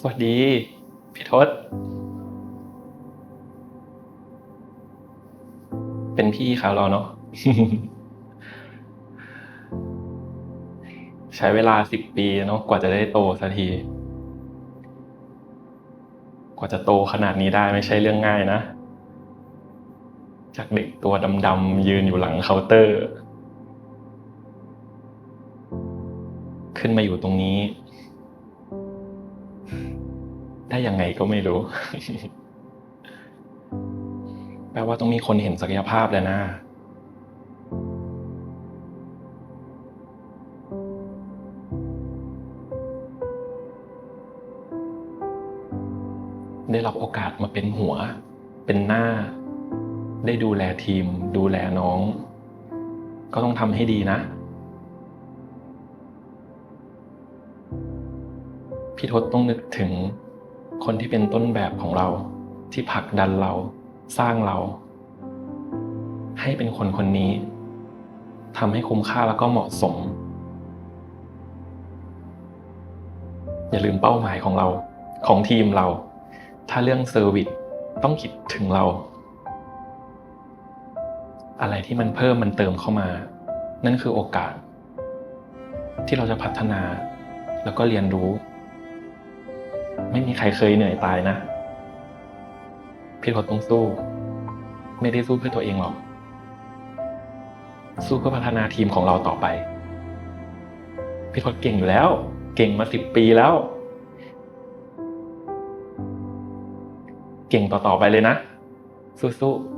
สวัสดี พี่ทศ เป็นพี่เขาเราเนาะ ใช้เวลาสิบปีเนาะกว่าจะได้โตสักที กว่าจะโตขนาดนี้ได้ไม่ใช่เรื่องง่ายนะ จากเด็กตัวดำๆยืนอยู่หลังเคาน์เตอร์ ขึ้นมาอยู่ตรงนี้ ได้ยังไงก็ไม่รู้ แปลว่าต้องมีคนเห็นศักยภาพแล้วนะได้รับโอกาสมาเป็นหัว เป็นหน้า ได้ดูแลทีม ดูแลน้อง ก็ต้องทำให้ดีนะ พี่ทศต้องนึกถึง คนที่เป็นต้นแบบของเราที่ผลักดันเราสร้างเรา ให้เป็นคนคนนี้ทำให้คุ้มค่าแล้วก็เหมาะสม อย่าลืมเป้าหมายของเราของทีมเรา ถ้าเรื่องเซอร์วิสต้องคิดถึงเรา อะไรที่มันเพิ่มมันเติมเข้ามา นั่นคือโอกาส ที่เราจะพัฒนาแล้วก็เรียนรู้ ไม่มีใครเคยเหนื่อยตายนะ พี่ทศต้องสู้ ไม่ได้สู้เพื่อตัวเองหรอก สู้เพื่อพัฒนาทีมของเราต่อไป พี่ทศเก่งอยู่แล้ว เก่งมาสิบปีแล้ว เก่งต่อๆไปเลยนะ สู้ๆ